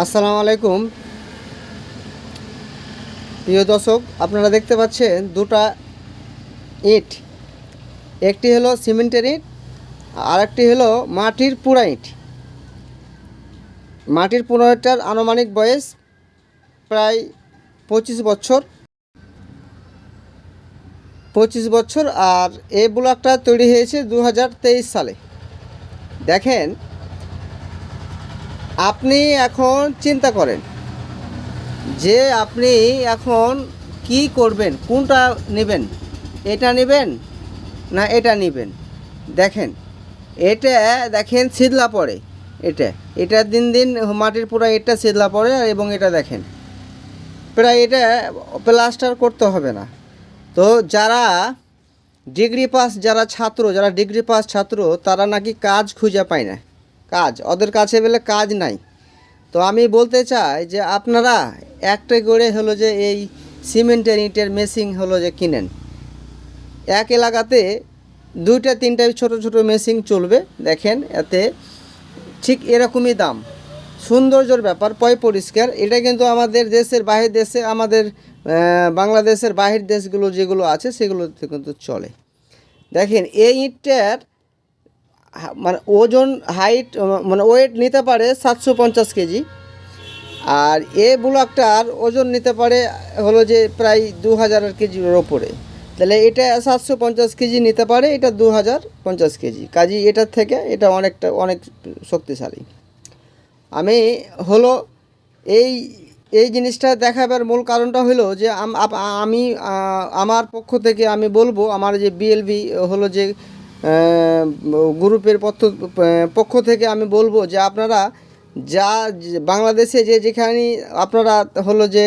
আসসালামু আলাইকুম। প্রিয় দর্শক, আপনারা দেখতে পাচ্ছেন দুটা ইট। একটি হলো সিমেন্টের ইট আর একটি হলো মাটির পুরা ইট। মাটির পুরা ইটটার আনুমানিক বয়স প্রায় পঁচিশ বছর। পঁচিশ বছর, আর এই ব্লকটা তৈরি হয়েছে দু হাজার তেইশ সালে। দেখেন আপনি এখন চিন্তা করেন যে আপনি এখন কি করবেন, কোনটা নেবেন? এটা নেবেন না এটা নেবেন? দেখেন, এটা দেখেন শীতলা পড়ে, এটা এটা দিন দিন মাটির পুরো এটা শীতলা পড়ে এবং এটা দেখেন। প্রায় এটা প্লাস্টার করতে হবে না। তো যারা ডিগ্রি পাস, যারা ছাত্র, যারা ডিগ্রি পাস ছাত্র, তারা নাকি কাজ খুঁজে পায় না। কাজ, ওদের কাছে বলে কাজ নাই। তো আমি বলতে চাই যে আপনারা একটা করে হলো যে এই সিমেন্টের ইটের মেশিন হলো যে কিনেন। এক এলাকাতে দুইটা, তিনটা ছোট ছোট মেশিন চলবে, দেখেন এতে ঠিক এরকমই দাম। সৌন্দর্যর ব্যাপার, পয় পরিষ্কার। এটা কিন্তু আমাদের দেশের বাহির দেশে, আমাদের বাংলাদেশের বাহির দেশগুলো যেগুলো আছে, সেগুলোতে কিন্তু চলে। দেখেন, এই ইটটার মানে ওজন হাইট মানে ওয়েট নিতে পারে সাতশো পঞ্চাশ কেজি। আর এ ব্লকটার ওজন নিতে পারে হলো যে প্রায় দু হাজার কেজির ওপরে। তাহলে এটা সাতশো পঞ্চাশ কেজি নিতে পারে, এটা দু হাজার পঞ্চাশ কেজি। কাজী এটার থেকে এটা অনেকটা, অনেক শক্তিশালী। আমি হলো এই এই জিনিসটা দেখাবার মূল কারণটা হলো যে আমি আমার পক্ষ থেকে আমি বলব, আমার যে বিএলবি হলো যে গ্রুপের পক্ষ পক্ষ থেকে আমি বলব যে আপনারা যা, বাংলাদেশে যে যেখানে আপনারা হলো যে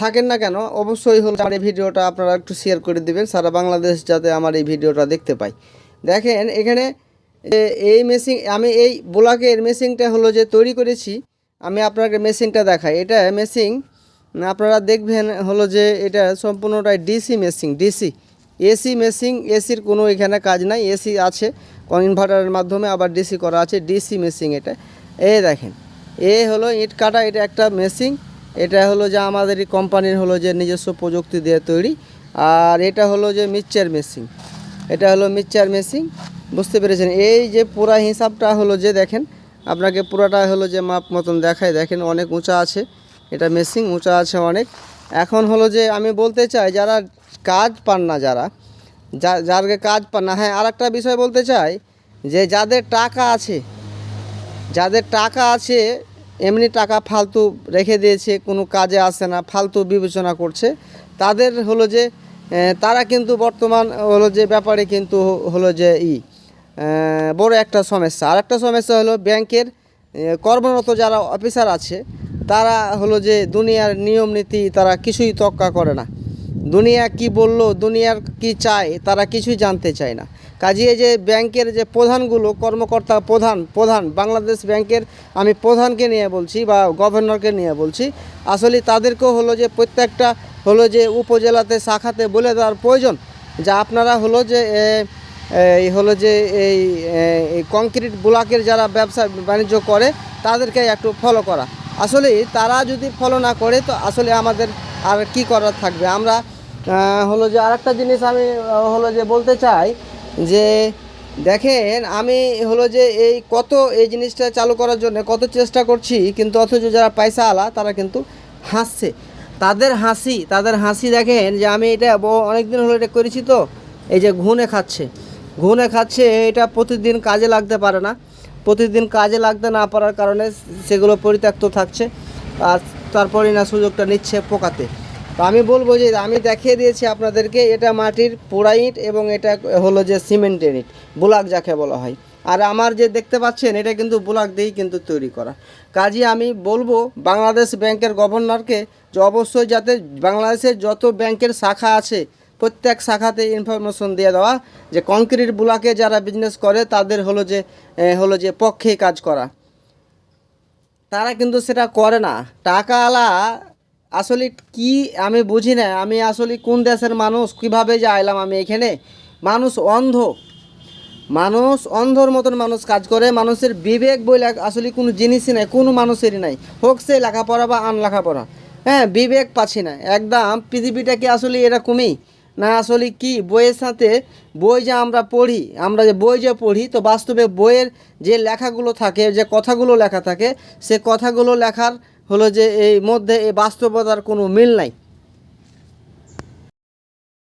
থাকেন না কেন, অবশ্যই হলো আমার এই ভিডিওটা আপনারা একটু শেয়ার করে দিবেন, সারা বাংলাদেশ যাতে আমার এই ভিডিওটা দেখতে পাই দেখেন, এখানে এই মেশিন আমি এই ব্লকের মেশিনটা হলো যে তৈরি করেছি, আমি আপনাকে মেশিনটা দেখাই। এটা মেশিন আপনারা দেখবেন হলো যে এটা সম্পূর্ণটাই DC machine DC AC machine, এসির কোনো এখানে কাজ নাই, এসি আছে, ইনভার্টারের মাধ্যমে আবার ডিসি করা আছে, ডিসি মেশিন এটা। এই দেখেন, এ হলো ইট কাটা, এটা একটা মেশিন, এটা হলো যে আমাদের কোম্পানির হলো যে নিজস্ব প্রযুক্তি দিয়ে তৈরি, আর এটা হলো যে মিক্সচার মেশিন। এটা হলো মিক্সচার মেশিন, বুঝতে পেরেছেন? এই যে পুরা হিসাবটা হলো যে দেখেন, আপনাকে পুরাটা হলো যে মাপ মতন দেখায় দেখেন, অনেক উঁচা আছে, এটা মেশিন, উঁচা আছে অনেক। এখন হলো যে আমি বলতে চাই, যারা কাজ পান না যারা, যা, যারকে কাজ পান না। হ্যাঁ আর একটা বিষয় বলতে চাই যে যাদের টাকা আছে, যাদের টাকা আছে, এমনি টাকা ফালতু রেখে দিয়েছে, কোনো কাজে আসে না, ফালতু বিবেচনা করছে, তাদের হলো যে তারা কিন্তু বর্তমান হলো যে ব্যাপারে কিন্তু হলো যে ই বড় একটা সমস্যা। আর একটা সমস্যা হলো ব্যাংকের কর্মরত যারা অফিসার আছে, তারা হলো যে দুনিয়ার নিয়ম নীতি তারা কিছুই তক্কা করে না। দুনিয়া কি বলল, দুনিয়ার কি চায়, তারা কিছুই জানতে চায় না। কাজে যে ব্যাংকের যে প্রধানগুলো, কর্মকর্তা প্রধান প্রধান, বাংলাদেশ ব্যাংকের আমি প্রধানকে নিয়ে বলছি বা গভর্নরকে নিয়ে বলছি, আসলে তাদেরকেও হলো যে প্রত্যেকটা হলো যে উপজেলাতে, শাখাতে বলে দেওয়ার প্রয়োজন, যে আপনারা হলো যে এই হলো যে এই কংক্রিট ব্লকের যারা ব্যবসা বাণিজ্য করে, তাদেরকে একটু ফলো করা। আসলে তারা যদি ফলো না করে, তো আসলে আমাদের আর কি করার থাকবে? আমরা হলো যে আরেকটা জিনিস আমি হলো যে বলতে চাই যে দেখেন, আমি হলো যে এই কত এই জিনিসটা চালু করার জন্য কত চেষ্টা করছি, কিন্তু অথচ যারা পয়সা আলা, তারা কিন্তু হাসছে। তাদের হাসি তাদের হাসি দেখেন যে আমি এটা অনেক দিন হলো এটা করেছি তো, এই যে ঘুনে খাচ্ছে। ঘুনে খাচ্ছে, এটা প্রতিদিন কাজে লাগতে পারে না। প্রতিদিন কাজে লাগতে না পারার কারণে সেগুলো পরিত্যক্ত থাকছে, আর তারপরে না সুযোগটা নিচ্ছে পোকাতে। তো আমি বলব যে আমি দেখিয়ে দিয়েছি আপনাদেরকে, এটা মাটির পোড়া ইট এবং এটা হলো যে সিমেন্টের ইট, বুলাক যাকে বলা হয়। আর আমার যে দেখতে পাচ্ছেন, এটা কিন্তু বুলাক দিয়েই কিন্তু তৈরি করা। কাজে আমি বলব, বাংলাদেশ ব্যাংকের গভর্নরকে যে অবশ্যই যাতে বাংলাদেশের যত ব্যাংকের শাখা আছে, প্রত্যেক শাখাতে ইনফরমেশন দিয়ে দেওয়া যে কংক্রিট বুলাকে যারা বিজনেস করে, তাদের হলো যে হলো যে পক্ষে কাজ করা। তারা কিন্তু সেটা করে না। টাকাওয়ালা আসলে কি আমি বুঝি না, আমি আসলে কোন দেশের মানুষ, কীভাবে যে আইলাম আমি এখানে? মানুষ অন্ধ। মানুষ অন্ধর মতন মানুষ কাজ করে, মানুষের বিবেক বলে আসলে কোনো জিনিসই নাই, কোনো মানুষেরই নাই। হোক সে লেখাপড়া বা আন লেখাপড়া হ্যাঁ বিবেক পাচ্ছি না। একদম পৃথিবীটা কি আসলে এরকমই? না আসলে কি? বইয়ের সাথে বই যে আমরা পড়ি, আমরা যে বই যে পড়ি, তো বাস্তবে বইয়ের যে লেখাগুলো থাকে, যে কথাগুলো লেখা থাকে, সে কথাগুলো লেখার হলো যে এই মধ্যে এই বাস্তবতার কোনো মিল নাই।